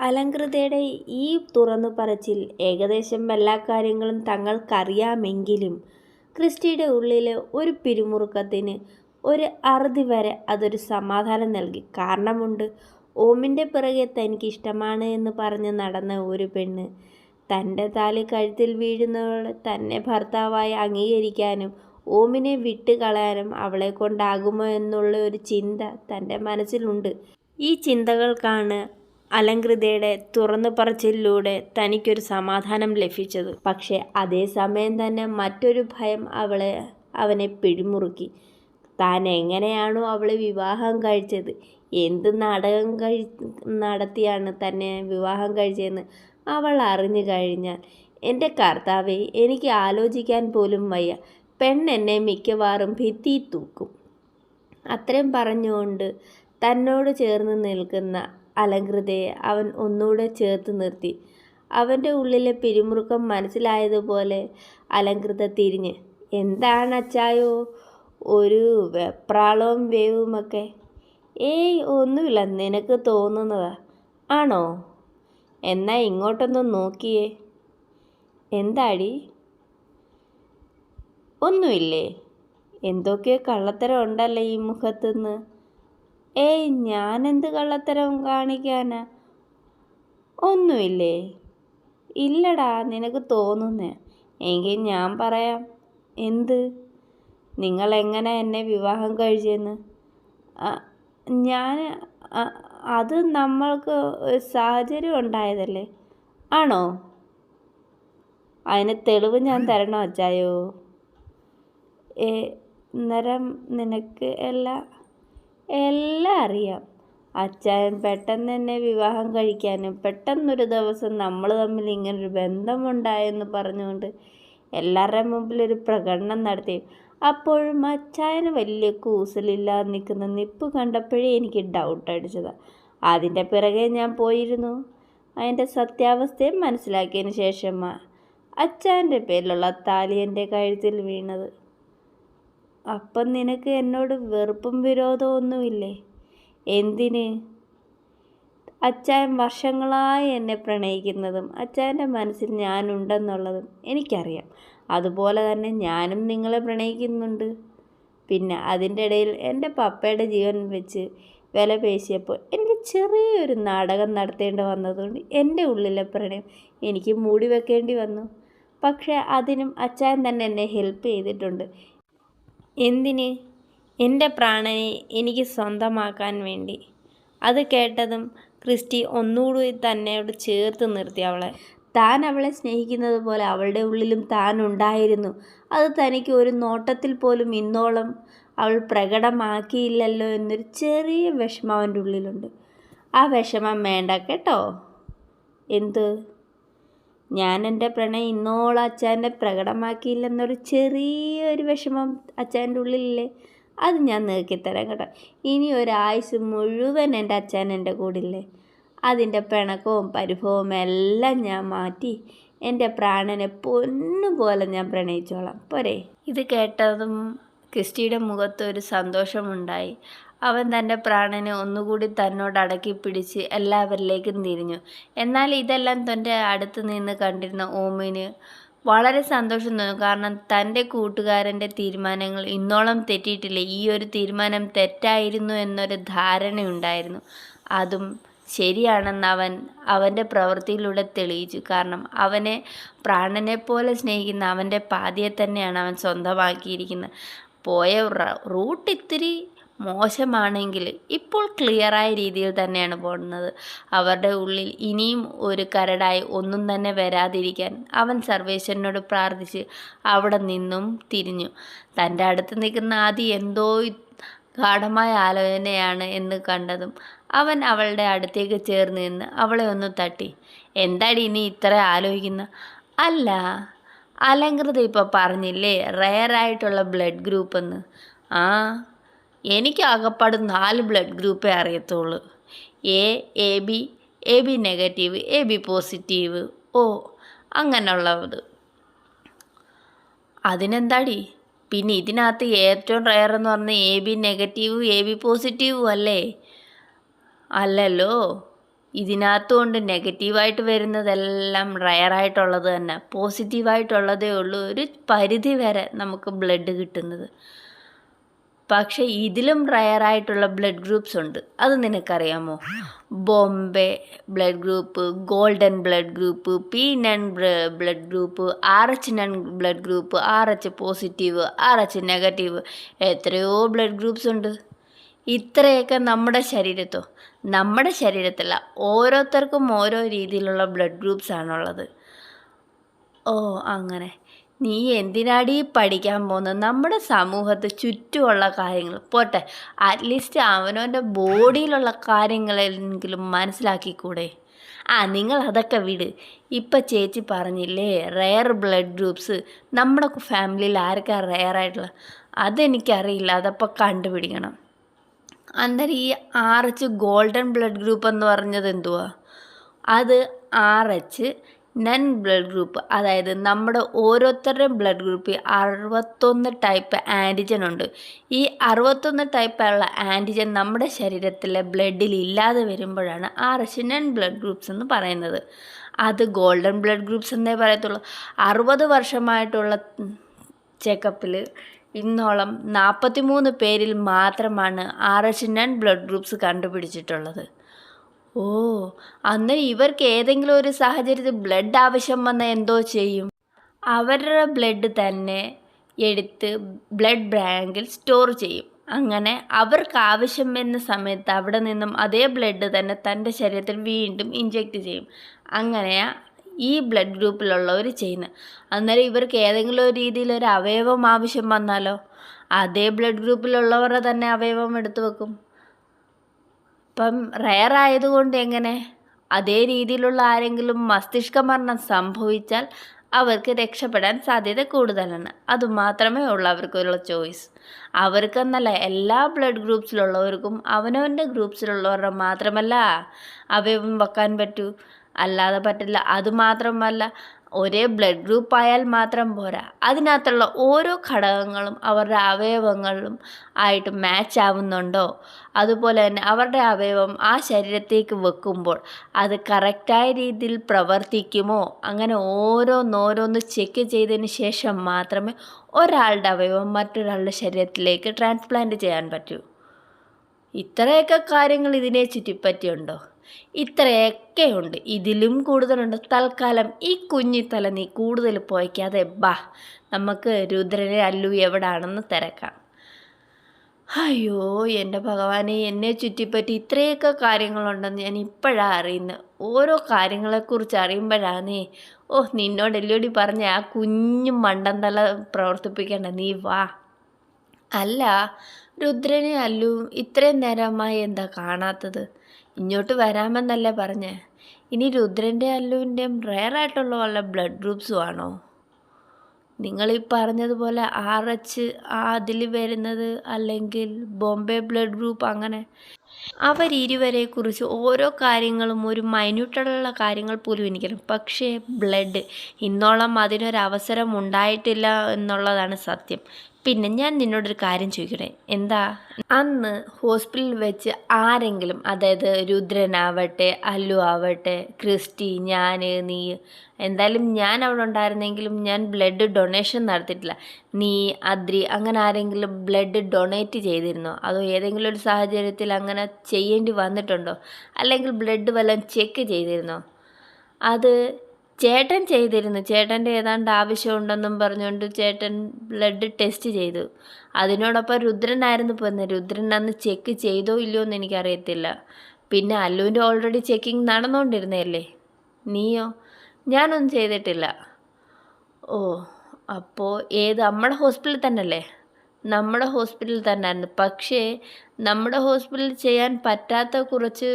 അലങ്കൃതയുടെ ഈ തുറന്നു പറച്ചിൽ ഏകദേശം എല്ലാ കാര്യങ്ങളും തങ്ങൾക്കറിയാമെങ്കിലും ക്രിസ്റ്റിയുടെ ഉള്ളിലെ ഒരു പിരിമുറുക്കത്തിന് ഒരു അറുതി വരെ അതൊരു സമാധാനം നൽകി. കാരണമുണ്ട് ഓമിന്റെ പിറകെ തനിക്ക് ഇഷ്ടമാണ് എന്ന് പറഞ്ഞ് നടന്ന ഒരു പെണ്ണ്. തന്റെ താലി കഴുത്തിൽ വീഴുന്നവളെ തന്നെ ഭർത്താവായി അംഗീകരിക്കാനും ഓമിനെ വിട്ടുകളയാനും അവളെ കൊണ്ടാകുമോ എന്നുള്ള ഒരു ചിന്ത തന്റെ മനസ്സിലുണ്ട്. ഈ ചിന്തകൾക്കാണ് അലങ്കൃതയുടെ തുറന്നു പറച്ചിലൂടെ തനിക്കൊരു സമാധാനം ലഭിച്ചത്. പക്ഷേ അതേസമയം തന്നെ മറ്റൊരു ഭയം അവളെ അവനെ പിടിമുറുക്കി താൻ എങ്ങനെയാണോ അവളെ വിവാഹം കഴിച്ചത്? എന്ത് നാടകം കഴി നടത്തിയാണ് തന്നെ വിവാഹം കഴിച്ചതെന്ന് അവൾ അറിഞ്ഞു കഴിഞ്ഞാൽ എന്റെ കർത്താവെ എനിക്ക് ആലോചിക്കാൻ പോലും വയ്യ. പെണ്ണെന്നെ മിക്കവാറും ഭിത്തി തൂക്കും അത്രയും പറഞ്ഞുകൊണ്ട് തന്നോട് ചേർന്ന് നിൽക്കുന്ന അലങ്കൃതയെ അവൻ ഒന്നുകൂടെ ചേർത്ത് നിർത്തി. അവന്റെ ഉള്ളിലെ പിരിമുറുക്കം മനസ്സിലായതുപോലെ അലങ്കൃത തിരിഞ്ഞ് എന്താണ് അച്ചായോ ഒരു വെപ്രാളവും വേവുമൊക്കെ. ഏയ് ഒന്നുമില്ല നിനക്ക് തോന്നുന്നതാ. ആണോ? എന്നാ ഇങ്ങോട്ടൊന്ന് നോക്കിയേ. എന്താടി? ഒന്നുമില്ലേ? എന്തൊക്കെയോ കള്ളത്തരം ഉണ്ടല്ലേ ഈ മുഖത്തുനിന്ന്. ഏയ് ഞാനെന്ത് കള്ളത്തരം കാണിക്കാനാ? ഒന്നുമില്ലേ? ഇല്ലടാ നിനക്ക് തോന്നുന്നേ. എങ്കിൽ ഞാൻ പറയാം. എന്ത്? നിങ്ങൾ എങ്ങനെ എന്നെ വിവാഹം കഴിച്ചെന്ന്? ഞാൻ അത് നമ്മൾക്ക് സാഹചര്യം ഉണ്ടായതല്ലേ? ആണോ? അതിന് തെളിവ് ഞാൻ തരണോ അച്ചായോ? ഏ അന്നേരം നിനക്ക് എല്ലാം എല്ലാം അറിയാം. അച്ചായൻ പെട്ടെന്ന് തന്നെ വിവാഹം കഴിക്കാനും പെട്ടെന്നൊരു ദിവസം നമ്മൾ തമ്മിൽ ഇങ്ങനൊരു ബന്ധമുണ്ടായെന്ന് പറഞ്ഞുകൊണ്ട് എല്ലാവരുടെയും മുമ്പിൽ ഒരു പ്രകടനം നടത്തി. അപ്പോഴും അച്ചായന് വലിയ കൂസലില്ലാതെ നിൽക്കുന്ന നിപ്പ് കണ്ടപ്പോഴേ എനിക്ക് ഡൗട്ട് അടിച്ചതാണ് അതിന്റെ പിറകെ ഞാൻ പോയിരുന്നു. അതിന്റെ സത്യാവസ്ഥയും മനസ്സിലാക്കിയതിന് ശേഷമാണ് അച്ചായന്റെ പേരിലുള്ള താലി എന്റെ കഴുത്തിൽ വീണത്. അപ്പം നിനക്ക് എന്നോട് വെറുപ്പും വിരോധവും ഒന്നുമില്ലേ? എന്തിന്? അച്ചായൻ വർഷങ്ങളായി എന്നെ പ്രണയിക്കുന്നതും അച്ചായന്റെ മനസ്സിൽ ഞാനുണ്ടെന്നുള്ളതും എനിക്കറിയാം. അതുപോലെ തന്നെ ഞാനും നിങ്ങളെ പ്രണയിക്കുന്നുണ്ട്. പിന്നെ അതിന്റെ ഇടയിൽ എന്റെ പപ്പയുടെ ജീവൻ വെച്ച് വില പേശിയപ്പോൾ എനിക്ക് ചെറിയൊരു നാടകം നടത്തേണ്ടി വന്നതുകൊണ്ട് എന്റെ ഉള്ളിലെ പ്രണയം എനിക്ക് മൂടി വെക്കേണ്ടി വന്നു. പക്ഷേ അതിനും അച്ചായൻ തന്നെ എന്നെ ഹെൽപ്പ് ചെയ്തിട്ടുണ്ട്. എന്തിന്? എന്റെ പ്രാണനെ എനിക്ക് സ്വന്തമാക്കാൻ വേണ്ടി. അത് കേട്ടതും ക്രിസ്റ്റി ഒന്നുകൂടി തന്നോട് ചേർത്ത് നിർത്തി അവളെ. താൻ അവളെ സ്നേഹിക്കുന്നത് പോലെ അവളുടെ ഉള്ളിലും താൻ ഉണ്ടായിരുന്നു. അത് തനിക്ക് ഒരു നോട്ടത്തിൽ പോലും ഇന്നോളം അവൾ പ്രകടമാക്കിയില്ലല്ലോ എന്നൊരു ചെറിയ വിഷമം അവന്റെ ഉള്ളിലുണ്ട്. ആ വിഷമം വേണ്ട കേട്ടോ. എന്ത്? ഞാൻ എന്റെ പ്രണയം ഇന്നോളം അച്ഛന്റെ പ്രകടമാക്കിയില്ലെന്നൊരു ചെറിയൊരു വിഷമം അച്ഛന്റെ ഉള്ളിലില്ലേ? അത് ഞാൻ നീക്കിത്തരാം കേട്ടോ. ഇനി ഒരായുസ് മുഴുവൻ എന്റെ അച്ഛൻ എന്റെ കൂടില്ലേ? അതിന്റെ പിണക്കവും പരിഭവവും എല്ലാം ഞാൻ മാറ്റി എന്റെ പ്രാണനെ പൊന്നുപോലെ ഞാൻ പ്രണയിച്ചോളാം. പോരെ. ഇത് കേട്ടതും ക്രിസ്റ്റിയുടെ മുഖത്ത് ഒരു സന്തോഷമുണ്ടായി. അവൻ തന്റെ പ്രാണനെ ഒന്നുകൂടി തന്നോട് അടക്കി പിടിച്ച് എല്ലാവരിലേക്കും തിരിഞ്ഞു. എന്നാൽ ഇതെല്ലാം തന്റെ അടുത്ത് നിന്ന് കണ്ടിരുന്ന ഓമിന് വളരെ സന്തോഷം തോന്നും. കാരണം തന്റെ കൂട്ടുകാരന്റെ തീരുമാനങ്ങൾ ഇന്നോളം തെറ്റിയിട്ടില്ല? ഈ ഒരു തീരുമാനം തെറ്റായിരുന്നു എന്നൊരു ധാരണയുണ്ടായിരുന്നു. അതും ശരിയാണെന്ന് അവൻ അവന്റെ പ്രവൃത്തിയിലൂടെ തെളിയിച്ചു. കാരണം അവനെ പ്രാണനെ പോലെ സ്നേഹിക്കുന്ന അവന്റെ പാതിയെ തന്നെയാണ് അവൻ സ്വന്തമാക്കിയിരിക്കുന്നത്. പോയ റൂട്ട് ഇത്തിരി മോശമാണെങ്കിൽ ഇപ്പോൾ ക്ലിയറായ രീതിയിൽ തന്നെയാണ് പോകുന്നത്. അവരുടെ ഉള്ളിൽ ഇനിയും ഒരു കരടായി ഒന്നും തന്നെ വരാതിരിക്കാൻ അവൻ സർവേശ്വരനോട് പ്രാർത്ഥിച്ച് അവിടെ നിന്നും തിരിഞ്ഞു. തന്റെ അടുത്ത് നിൽക്കുന്ന ആദി എന്തോ ഗാഠമായ ആലോചനയാണ് എന്ന് കണ്ടതും അവൻ അവളുടെ അടുത്തേക്ക് ചേർന്ന് നിന്ന് അവളെ ഒന്ന് തട്ടി. എന്താടി ഇനി ഇത്ര ആലോചിക്കുന്ന? അല്ല അലങ്കൃത ഇപ്പോൾ പറഞ്ഞില്ലേ റയറായിട്ടുള്ള ബ്ലഡ് ഗ്രൂപ്പ് എന്ന്. ആ എനിക്ക് ആകപ്പാട് നാല് ബ്ലഡ് ഗ്രൂപ്പേ അറിയത്തുള്ളൂ. A A B A B negative A B positive O അങ്ങനെയുള്ളത് അതിനെന്താടി? പിന്നെ ഇതിനകത്ത് ഏറ്റവും റയർ എന്ന് പറഞ്ഞാൽ എ ബി നെഗറ്റീവും എ ബി പോസിറ്റീവും അല്ലേ? അല്ലല്ലോ. ഇതിനകത്തുകൊണ്ട് നെഗറ്റീവായിട്ട് വരുന്നതെല്ലാം റയറായിട്ടുള്ളത് തന്നെ. പോസിറ്റീവായിട്ടുള്ളതേ ഉള്ളൂ. ഒരു പരിധി വരെ നമുക്ക് ബ്ലഡ് കിട്ടുന്നത്. പക്ഷേ ഇതിലും റയറായിട്ടുള്ള ബ്ലഡ് ഗ്രൂപ്പ്സ് ഉണ്ട്. അത് നിനക്കറിയാമോ? Bombay blood group golden blood group P null blood group R H null blood group R H positive R H negative എത്രയോ ബ്ലഡ് ഗ്രൂപ്പ്സ് ഉണ്ട്. ഇത്രയൊക്കെ നമ്മുടെ ശരീരത്തോ. നമ്മുടെ ശരീരത്തില്ല ഓരോരുത്തർക്കും ഓരോ രീതിയിലുള്ള ബ്ലഡ് ഗ്രൂപ്പ്സ് ആണുള്ളത്. ഓ അങ്ങനെ. നീ എന്തിനാടി പഠിക്കാൻ പോകുന്നത്? നമ്മുടെ സമൂഹത്ത് ചുറ്റുമുള്ള കാര്യങ്ങൾ. പോട്ടെ അറ്റ്ലീസ്റ്റ് അവനവന്റെ ബോഡിയിലുള്ള കാര്യങ്ങളെങ്കിലും മനസ്സിലാക്കിക്കൂടെ? ആ നിങ്ങൾ അതൊക്കെ വിട്. ഇപ്പം ചേച്ചി പറഞ്ഞില്ലേ റെയർ ബ്ലഡ് ഗ്രൂപ്പ്സ് നമ്മുടെ ഫാമിലിയിൽ ആർക്കാ റെയറായിട്ടുള്ള അതെനിക്കറിയില്ല അതപ്പോൾ കണ്ടുപിടിക്കണം. അന്നേരം ഈ R H golden blood group എന്ന് പറഞ്ഞത് എന്തുവാ? അത് R H null blood group അതായത് നമ്മുടെ ഓരോരുത്തരുടെയും ബ്ലഡ് ഗ്രൂപ്പിൽ അറുപത്തൊന്ന് ടൈപ്പ് ആന്റിജൻ ഉണ്ട്. ഈ അറുപത്തൊന്ന് ടൈപ്പുള്ള ആന്റിജൻ നമ്മുടെ ശരീരത്തിലെ ബ്ലഡിൽ ഇല്ലാതെ വരുമ്പോഴാണ് R H null blood groups എന്ന് പറയുന്നത്. അത് ഗോൾഡൻ ബ്ലഡ് ഗ്രൂപ്പ്സ് എന്നേ പറയത്തുള്ളൂ. അറുപത് വർഷമായിട്ടുള്ള ചെക്കപ്പിൽ ഇന്നോളം നാൽപ്പത്തി മൂന്ന് പേരിൽ മാത്രമാണ് R H null blood groups കണ്ടുപിടിച്ചിട്ടുള്ളത്. ഓ അന്നേരം ഇവർക്ക് ഏതെങ്കിലും ഒരു സാഹചര്യത്തിൽ ബ്ലഡ് ആവശ്യം വന്ന എന്തോ ചെയ്യും? അവരുടെ ബ്ലഡ് തന്നെ എടുത്ത് ബ്ലഡ് ബാങ്കിൽ സ്റ്റോർ ചെയ്യും. അങ്ങനെ അവർക്ക് ആവശ്യം വരുന്ന സമയത്ത് അവിടെ നിന്നും അതേ ബ്ലഡ് തന്നെ തന്റെ ശരീരത്തിൽ വീണ്ടും ഇഞ്ചെക്റ്റ് ചെയ്യും. അങ്ങനെ ഈ ബ്ലഡ് ഗ്രൂപ്പിലുള്ളവർ ചെയ്യുന്നത് അന്നേരം ഇവർക്ക് ഏതെങ്കിലും ഒരു രീതിയിൽ ഒരു അവയവം ആവശ്യം വന്നാലോ? അതേ ബ്ലഡ് ഗ്രൂപ്പിലുള്ളവരുടെ തന്നെ അവയവം എടുത്തു വെക്കും. ഇപ്പം റയർ ആയതുകൊണ്ട് എങ്ങനെ? അതേ രീതിയിലുള്ള ആരെങ്കിലും മസ്തിഷ്കമരണം സംഭവിച്ചാൽ അവർക്ക് രക്ഷപ്പെടാൻ സാധ്യത കൂടുതലാണ്. അതുമാത്രമേ ഉള്ളൂ അവർക്കുള്ള ചോയ്സ് അവർക്കെന്നല്ല എല്ലാ ബ്ലഡ് ഗ്രൂപ്പ്സിലുള്ളവർക്കും അവനവന്റെ ഗ്രൂപ്പ്സിലുള്ളവരുടെ മാത്രമല്ല അവയവം വെക്കാൻ പറ്റൂ. അല്ലാതെ പറ്റില്ല. അതുമാത്രമല്ല ഒരേ ബ്ലഡ് ഗ്രൂപ്പ് ആയാൽ മാത്രം പോരാ. അതിനകത്തുള്ള ഓരോ ഘടകങ്ങളും അവരുടെ അവയവങ്ങളിലും ആയിട്ട് മാച്ച് ആവുന്നുണ്ടോ? അതുപോലെ തന്നെ അവരുടെ അവയവം ആ ശരീരത്തേക്ക് വെക്കുമ്പോൾ അത് കറക്റ്റായ രീതിയിൽ പ്രവർത്തിക്കുമോ? അങ്ങനെ ഓരോന്നോരോന്ന് ചെക്ക് ചെയ്തതിന് ശേഷം മാത്രമേ ഒരാളുടെ അവയവം മറ്റൊരാളുടെ ശരീരത്തിലേക്ക് ട്രാൻസ്പ്ലാന്റ് ചെയ്യാൻ പറ്റൂ. ഇത്രയൊക്കെ കാര്യങ്ങൾ ഇതിനെ ചുറ്റിപ്പറ്റിയുണ്ടോ? ഇത്രയൊക്കെ ഉണ്ട് ഇതിലും കൂടുതലുണ്ട്. തൽക്കാലം ഈ കുഞ്ഞി തല നീ കൂടുതൽ പോയിക്കാതെ ബാ. നമുക്ക് രുദ്രനെ അല്ലു എവിടാണെന്ന് തിരക്കാം. അയ്യോ എന്റെ ഭഗവാനെ എന്നെ ചുറ്റിപ്പറ്റി ഇത്രയൊക്കെ കാര്യങ്ങളുണ്ടെന്ന് ഞാൻ ഇപ്പോഴാണ് അറിയുന്നത് ഓരോ കാര്യങ്ങളെക്കുറിച്ച് അറിയുമ്പോഴാണേ ഓ നിന്നോട് എല്ലോടി പറഞ്ഞ ആ കുഞ്ഞു മണ്ടൻ തല പ്രവർത്തിപ്പിക്കേണ്ട. നീ വാ. അല്ല രുദ്രനെ അല്ലു ഇത്രയും നേരമായി എന്താ കാണാത്തത്? ഇങ്ങോട്ട് വരാമെന്നല്ലേ പറഞ്ഞേ? ഇനി രുദ്രന്റെ അല്ലുവിന്റെയും റെയറായിട്ടുള്ള വല്ല ബ്ലഡ് ഗ്രൂപ്പ്സും ആണോ? നിങ്ങൾ ഈ പറഞ്ഞതുപോലെ ആർ എച്ച് ആ അതിൽ വരുന്നത് അല്ലെങ്കിൽ ബോംബെ ബ്ലഡ് ഗ്രൂപ്പ് അങ്ങനെ? അവരിരുവരെക്കുറിച്ച് ഓരോ കാര്യങ്ങളും ഒരു മൈന്യൂട്ടായിട്ടുള്ള കാര്യങ്ങൾ പോലും എനിക്കറിയാം. പക്ഷേ ബ്ലഡ് ഇന്നോളം അതിനൊരവസരം ഉണ്ടായിട്ടില്ല എന്നുള്ളതാണ് സത്യം. പിന്നെ ഞാൻ നിന്നോടൊരു കാര്യം ചോദിക്കട്ടെ? എന്താ? അന്ന് ഹോസ്പിറ്റലിൽ വെച്ച് ആരെങ്കിലും അതായത് രുദ്രനാവട്ടെ അല്ലു ആവട്ടെ ക്രിസ്റ്റി ഞാൻ നീ എന്തായാലും ഞാൻ അവിടെ ഉണ്ടായിരുന്നെങ്കിലും ഞാൻ ബ്ലഡ് ഡൊണേഷൻ നടത്തിയിട്ടില്ല. നീ അദ്രി അങ്ങനെ ആരെങ്കിലും ബ്ലഡ് ഡൊണേറ്റ് ചെയ്തിരുന്നോ? അതോ ഏതെങ്കിലും ഒരു സാഹചര്യത്തിൽ അങ്ങനെ ചെയ്യേണ്ടി വന്നിട്ടുണ്ടോ? അല്ലെങ്കിൽ ബ്ലഡ് വല്ലതും ചെക്ക് ചെയ്തിരുന്നോ? അത് ചേട്ടൻ ചെയ്തിരുന്നു. ചേട്ടന്റെ ഏതാണ്ട് ആവശ്യമുണ്ടെന്നും പറഞ്ഞുകൊണ്ട് ചേട്ടൻ ബ്ലഡ് ടെസ്റ്റ് ചെയ്തു. അതിനോടൊപ്പം രുദ്രനായിരുന്നു പോകുന്നത് രുദ്രൻ അന്ന് ചെക്ക് ചെയ്തോ ഇല്ലയോ എന്ന് എനിക്കറിയത്തില്ല. പിന്നെ അല്ലുവിന്റെ ഓൾറെഡി ചെക്കിങ് നടന്നുകൊണ്ടിരുന്നതല്ലേ നീയോ? ഞാനൊന്നും ചെയ്തിട്ടില്ല. ഓ അപ്പോൾ ഏത്? നമ്മുടെ ഹോസ്പിറ്റലിൽ തന്നെയല്ലേ? നമ്മുടെ ഹോസ്പിറ്റലിൽ തന്നെയായിരുന്നു. പക്ഷേ നമ്മുടെ ഹോസ്പിറ്റലിൽ ചെയ്യാൻ പറ്റാത്ത കുറച്ച്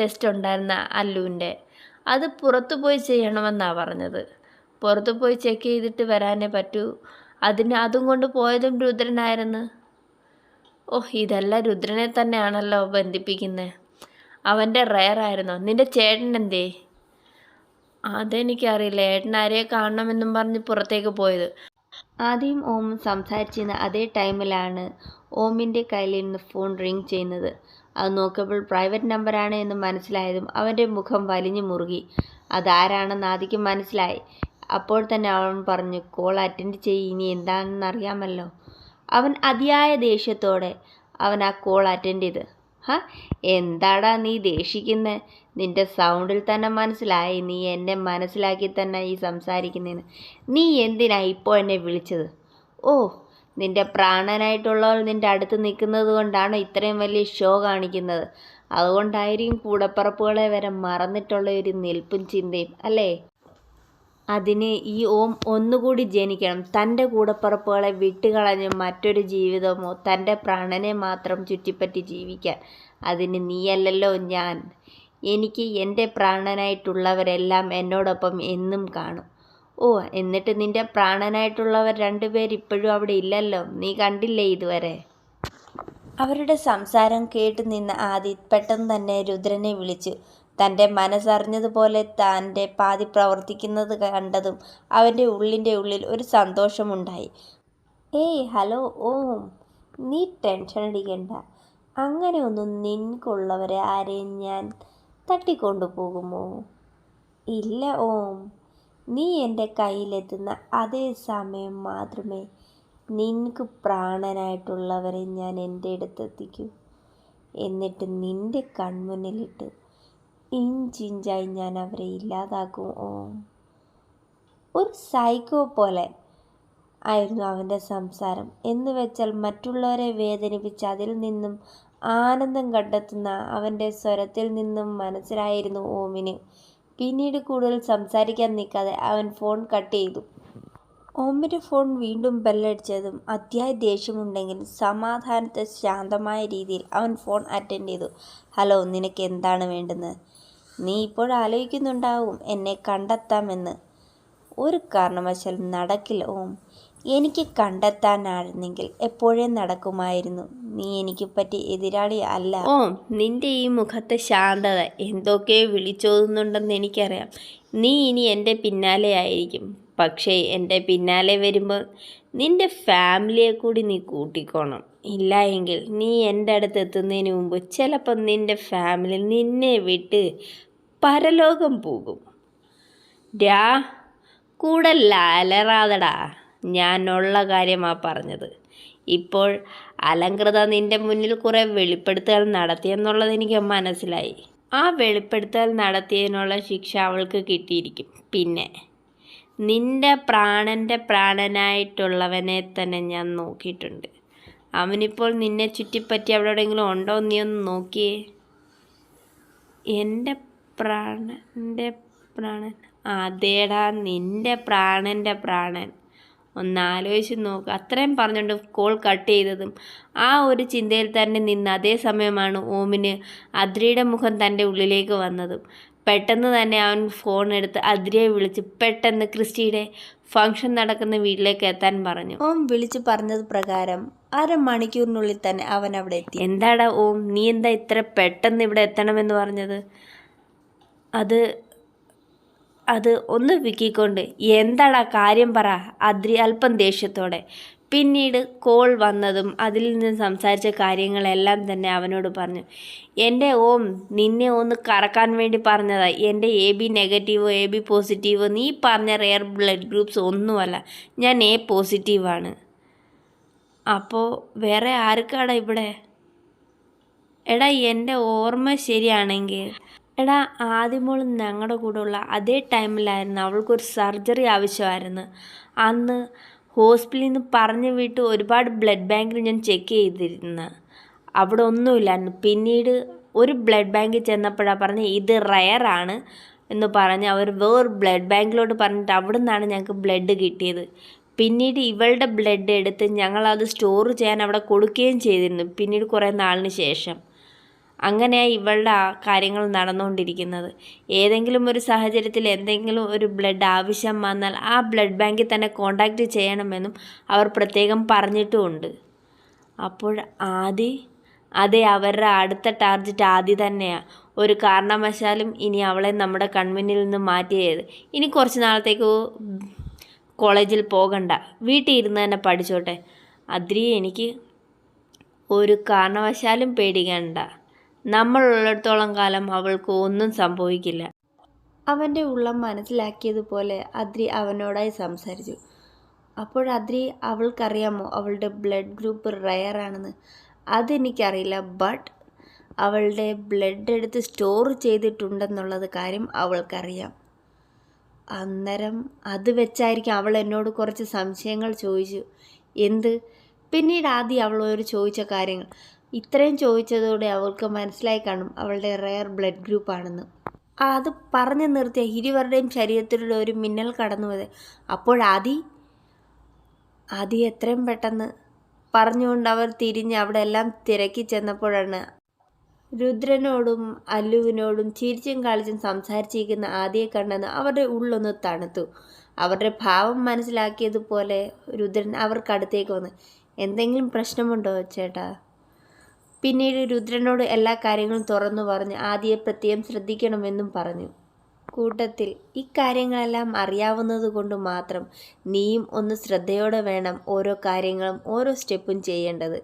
ടെസ്റ്റ് ഉണ്ടായിരുന്ന അല്ലുവിന്റെ. അത് പുറത്തു പോയി ചെയ്യണമെന്നാണ് പറഞ്ഞത്. പുറത്തു പോയി ചെക്ക് ചെയ്തിട്ട് വരാനേ പറ്റൂ. അതിന് അതും കൊണ്ട് പോയതും രുദ്രനായിരുന്നു. ഓ ഇതല്ല രുദ്രനെ തന്നെയാണല്ലോ ബന്ധിപ്പിക്കുന്നത് അവന്റെ റയറായിരുന്നോ നിന്റെ ചേട്ടൻ എന്തേ? അതെനിക്കറിയില്ല. ഏട്ടൻ ആരെയെ കാണണമെന്നും പറഞ്ഞ് പുറത്തേക്ക് പോയത്. ആദ്യം ഓം സംസാരിച്ചിരുന്ന അതേ ടൈമിലാണ് ഓമിന്റെ കയ്യിൽ നിന്ന് ഫോൺ റിങ് ചെയ്യുന്നത്. അത് നോക്കിയപ്പോൾ പ്രൈവറ്റ് നമ്പറാണ് എന്ന് മനസ്സിലായതും അവന്റെ മുഖം വലിഞ്ഞു മുറുകി. അതാരാണെന്ന് ആദിക്ക് മനസ്സിലായി. അപ്പോൾ തന്നെ അവൻ പറഞ്ഞു കോൾ അറ്റൻഡ് ചെയ്യ് ഇനി എന്താണെന്ന് അറിയാമല്ലോ. അവൻ അതിയായ ദേഷ്യത്തോടെ അവൻ ആ കോൾ അറ്റൻഡ് ചെയ്ത്. ഹ എന്താടാ നീ ദേഷിക്കുന്നത് നിന്റെ സൗണ്ടിൽ തന്നെ മനസ്സിലായി. നീ എന്നെ മനസ്സിലാക്കി തന്നെ ഈ സംസാരിക്കുന്നതെന്ന് നീ എന്തിനാ ഇപ്പോൾ എന്നെ വിളിച്ചത്? ഓ നിന്റെ പ്രാണനായിട്ടുള്ളവൾ നിന്റെ അടുത്ത് നിൽക്കുന്നത് കൊണ്ടാണ് ഇത്രയും വലിയ ഷോ കാണിക്കുന്നത്. അതുകൊണ്ടായിരിക്കും കൂടപ്പറപ്പുകളെ വരെ മറന്നിട്ടുള്ള ഒരു നിൽപ്പും ചിന്തയും അല്ലേ? അതിന് ഈ ഓം ഒന്നുകൂടി ജനിക്കണം. തന്റെ കൂടപ്പറപ്പുകളെ വിട്ടുകളഞ്ഞ് മറ്റൊരു ജീവിതമോ തന്റെ പ്രാണനെ മാത്രം ചുറ്റിപ്പറ്റി ജീവിക്കാൻ. അതിന് നീയല്ലല്ലോ ഞാൻ. എനിക്ക് എന്റെ പ്രാണനായിട്ടുള്ളവരെല്ലാം എന്നോടൊപ്പം എന്നും കാണും. ഓ എന്നിട്ട് നിന്റെ പ്രാണനായിട്ടുള്ളവർ രണ്ടുപേർ ഇപ്പോഴും അവിടെ ഇല്ലല്ലോ. നീ കണ്ടില്ലേ ഇതുവരെ? അവരുടെ സംസാരം കേട്ടു നിന്ന ആദി പെട്ടെന്ന് തന്നെ രുദ്രനെ വിളിച്ചു. തന്റെ മനസ്സറിഞ്ഞതുപോലെ തന്റെ പാതി പ്രവർത്തിക്കുന്നത് കണ്ടതും അവന്റെ ഉള്ളിന്റെ ഉള്ളിൽ ഒരു സന്തോഷമുണ്ടായി. ഏയ് ഹലോ ഓം നീ ടെൻഷൻ അടിക്കണ്ട. അങ്ങനെ ഒന്നും നിനക്കുള്ളവരെ ആരെയും ഞാൻ തട്ടിക്കൊണ്ടു പോകുമോ ഇല്ല ഓം. നീ എന്റെ കയ്യിലെത്തുന്ന അതേ സമയം മാത്രമേ നിനക്ക് പ്രാണനായിട്ടുള്ളവരെ ഞാൻ എന്റെ അടുത്തെത്തിക്കൂ. എന്നിട്ട് നിന്റെ കൺമുന്നിലിട്ട് ഇഞ്ചിഞ്ചായി ഞാൻ അവരെ ഇല്ലാതാക്കും. ഓ. ഒരു സൈക്കോ പോലെ ആയിരുന്നു അവന്റെ സംസാരം. എന്ന് വെച്ചാൽ മറ്റുള്ളവരെ വേദനിപ്പിച്ച് അതിൽ നിന്നും ആനന്ദം കണ്ടെത്തുന്ന അവന്റെ സ്വരത്തിൽ നിന്നും മനസ്സിലായിരുന്നു ഓമിന്. പിന്നീട് കൂടുതൽ സംസാരിക്കാൻ നിൽക്കാതെ അവൻ ഫോൺ കട്ട് ചെയ്തു. ഓമിന്റെ ഫോൺ വീണ്ടും ബെല്ലടിച്ചതും അതിയായ ദേഷ്യമുണ്ടെങ്കിൽ സമാധാനത്തെ ശാന്തമായ രീതിയിൽ അവൻ ഫോൺ അറ്റൻഡ് ചെയ്തു. ഹലോ നിനക്ക് എന്താണ് വേണ്ടുന്നത്? നീ ഇപ്പോൾ ആലോചിക്കുന്നുണ്ടാവും എന്നെ കണ്ടെത്താമെന്ന്. ഒരു കാരണവശാലും നടക്കില്ല ഓം. എനിക്ക് കണ്ടെത്താനായിരുന്നെങ്കിൽ എപ്പോഴേ നടക്കുമായിരുന്നു. നീ എനിക്ക് പറ്റി എതിരാളി അല്ല. ഓ നിന്റെ ഈ മുഖത്തെ ശാന്തത എന്തൊക്കെ വിളിച്ചോതുന്നുണ്ടെന്ന് എനിക്കറിയാം. നീ ഇനി എന്റെ പിന്നാലെ ആയിരിക്കും. പക്ഷേ എന്റെ പിന്നാലെ വരുമ്പോൾ നിന്റെ ഫാമിലിയെ കൂടി നീ കൂട്ടിക്കോണം. ഇല്ല എങ്കിൽ നീ എന്റെ അടുത്ത് എത്തുന്നതിന് മുമ്പ് ചിലപ്പം നിന്റെ ഫാമിലി നിന്നെ വിട്ട് പരലോകം പോകും. രാ കൂടെ അലറാതടാ ഞാനുള്ള കാര്യമാ പറഞ്ഞത്. ഇപ്പോൾ അലങ്കൃത നിന്റെ മുന്നിൽ കുറേ വെളിപ്പെടുത്തൽ നടത്തിയെന്നുള്ളത് എനിക്ക് മനസ്സിലായി. ആ വെളിപ്പെടുത്തൽ നടത്തിയതിനുള്ള ശിക്ഷ അവൾക്ക് കിട്ടിയിരിക്കും. പിന്നെ നിന്റെ പ്രാണന്റെ പ്രാണനായിട്ടുള്ളവനെ തന്നെ ഞാൻ നോക്കിയിട്ടുണ്ട്. അവനിപ്പോൾ നിന്നെ ചുറ്റിപ്പറ്റി അവിടെ എവിടെയെങ്കിലും ഉണ്ടോ നീ ഒന്ന് നോക്കിയേ. എന്റെ പ്രാണന്റെ പ്രാണൻ. അതേടാ നിന്റെ പ്രാണന്റെ പ്രാണൻ. ഒന്ന് ആലോചിച്ച് നോക്കുക അത്രയും പറഞ്ഞുകൊണ്ട് കോൾ കട്ട് ചെയ്തതും ആ ഒരു ചിന്തയിൽ തന്നെ നിന്ന് അതേ സമയമാണ് ഓമിന് അദ്രിയുടെ മുഖം തന്റെ ഉള്ളിലേക്ക് വന്നതും. പെട്ടെന്ന് തന്നെ അവൻ ഫോൺ എടുത്ത് അദ്രിയെ വിളിച്ച് പെട്ടെന്ന് ക്രിസ്റ്റിയുടെ ഫംഗ്ഷൻ നടക്കുന്ന വീട്ടിലേക്ക് എത്താൻ പറഞ്ഞു. ഓം വിളിച്ചു പറഞ്ഞത് പ്രകാരം അരമണിക്കൂറിനുള്ളിൽ തന്നെ അവൻ അവിടെ എത്തി. എന്താടാ ഓം? നീ എന്താ ഇത്ര പെട്ടെന്ന് ഇവിടെ എത്തണമെന്ന് പറഞ്ഞത്? അത് അത് ഒന്ന് വിക്കിക്കൊണ്ട് എന്താടാ കാര്യം പറ അദ്രി അല്പം ദേഷ്യത്തോടെ. പിന്നീട് കോൾ വന്നതും അതിൽ നിന്ന് സംസാരിച്ച കാര്യങ്ങളെല്ലാം തന്നെ അവനോട് പറഞ്ഞു. എന്റെ ഓം നിന്നെ ഒന്ന് കറക്കാൻ വേണ്ടി പറഞ്ഞതാ. എന്റെ എ ബി നെഗറ്റീവോ എ ബി പോസിറ്റീവോ നീ പറഞ്ഞ റെയർ ബ്ലഡ് ഗ്രൂപ്പ്സ് ഒന്നുമല്ല. ഞാൻ എ പോസിറ്റീവാണ്. അപ്പോൾ വേറെ ആർക്കാടാ ഇവിടെ? എടാ എന്റെ ഓർമ്മ ശരിയാണെങ്കിൽ എടാ ആദ്യമോൾ ഞങ്ങളുടെ കൂടെ ഉള്ള അതേ ടൈമിലായിരുന്നു അവൾക്കൊരു സർജറി ആവശ്യമായിരുന്നു. അന്ന് ഹോസ്പിറ്റലിൽ നിന്ന് പറഞ്ഞു വിട്ട് ഒരുപാട് ബ്ലഡ് ബാങ്കിൽ ഞാൻ ചെക്ക് ചെയ്തിരുന്നു. അവിടെ ഒന്നുമില്ലായിരുന്നു. പിന്നീട് ഒരു ബ്ലഡ് ബാങ്കിൽ ചെന്നപ്പോഴാണ് പറഞ്ഞ് ഇത് റയറാണ് എന്ന് പറഞ്ഞ് അവർ വേറെ ബ്ലഡ് ബാങ്കിലോട്ട് പറഞ്ഞിട്ട് അവിടെ നിന്നാണ് ഞങ്ങൾക്ക് ബ്ലഡ് കിട്ടിയത്. പിന്നീട് ഇവളുടെ ബ്ലഡ് എടുത്ത് ഞങ്ങളത് സ്റ്റോർ ചെയ്യാൻ അവിടെ കൊടുക്കുകയും ചെയ്തിരുന്നു. പിന്നീട് കുറേ നാളിന് ശേഷം. അങ്ങനെയാണ് ഇവളുടെ ആ കാര്യങ്ങൾ നടന്നുകൊണ്ടിരിക്കുന്നത്. ഏതെങ്കിലും ഒരു സാഹചര്യത്തിൽ എന്തെങ്കിലും ഒരു ബ്ലഡ് ആവശ്യം വന്നാൽ ആ ബ്ലഡ് ബാങ്കിൽ തന്നെ കോണ്ടാക്റ്റ് ചെയ്യണമെന്നും അവർ പ്രത്യേകം പറഞ്ഞിട്ടുമുണ്ട്. അപ്പോൾ ആദി അതെ അവരുടെ അടുത്ത ടാർജറ്റ് ആദി തന്നെയാണ് ഒരു കാരണവശാലും ഇനി അവളെ നമ്മുടെ കൺമുന്നിൽ നിന്ന് മാറ്റിയത് ഇനി കുറച്ച് നാളത്തേക്ക് കോളേജിൽ പോകണ്ട. വീട്ടിൽ ഇരുന്ന് തന്നെ പഠിച്ചോട്ടെ. അതിരി എനിക്ക് ഒരു കാരണവശാലും പേടിക്കണ്ട. നമ്മളുള്ളിടത്തോളം കാലം അവൾക്ക് ഒന്നും സംഭവിക്കില്ല. അവന്റെ ഉള്ളം മനസ്സിലാക്കിയതുപോലെ അദ്രി അവനോടായി സംസാരിച്ചു. അപ്പോഴദ്രി അവൾക്കറിയാമോ അവളുടെ ബ്ലഡ് ഗ്രൂപ്പ് റയർ ആണെന്ന് അതെനിക്കറിയില്ല ബട്ട് അവളുടെ ബ്ലഡ് എടുത്ത് സ്റ്റോർ ചെയ്തിട്ടുണ്ടെന്നുള്ളത് കാര്യം അവൾക്കറിയാം. അന്നേരം അത് വെച്ചായിരിക്കും അവൾ എന്നോട് കുറച്ച് സംശയങ്ങൾ ചോദിച്ചു. എന്ത്? പിന്നീട് ആദ്യം അവളോട് ചോദിച്ച കാര്യങ്ങൾ. ഇത്രയും ചോദിച്ചതോടെ അവൾക്ക് മനസ്സിലായി കാണും അവളുടെ റെയർ ബ്ലഡ് ഗ്രൂപ്പാണെന്ന് അത് പറഞ്ഞു നിർത്തിയ ഇരുവരുടെയും ശരീരത്തിലൂടെ ഒരു മിന്നൽ കടന്നുപോയത്. അപ്പോഴാദി ആദി? എത്രയും പെട്ടെന്ന് പറഞ്ഞുകൊണ്ട് അവർ തിരിഞ്ഞ് അവിടെ എല്ലാം തിരക്കി ചെന്നപ്പോഴാണ് രുദ്രനോടും അല്ലുവിനോടും ചിരിച്ചും കളിച്ചും സംസാരിച്ചിരിക്കുന്ന ആദിയെ കണ്ടെന്ന് അവരുടെ ഉള്ളൊന്ന് തണുത്തു. അവരുടെ ഭാവം മനസ്സിലാക്കിയതുപോലെ രുദ്രൻ അവർക്കടുത്തേക്ക് വന്ന് എന്തെങ്കിലും പ്രശ്നമുണ്ടോ ചേട്ടാ? പിന്നീട് രുദ്രനോട് എല്ലാ കാര്യങ്ങളും തുറന്നു പറഞ്ഞ് ആദിയെ പ്രത്യേകം ശ്രദ്ധിക്കണമെന്നും പറഞ്ഞു. കൂട്ടത്തിൽ ഇക്കാര്യങ്ങളെല്ലാം അറിയാവുന്നത് കൊണ്ട് മാത്രം നീയും ഒന്ന് ശ്രദ്ധയോടെ വേണം ഓരോ കാര്യങ്ങളും ഓരോ സ്റ്റെപ്പും ചെയ്യേണ്ടത്.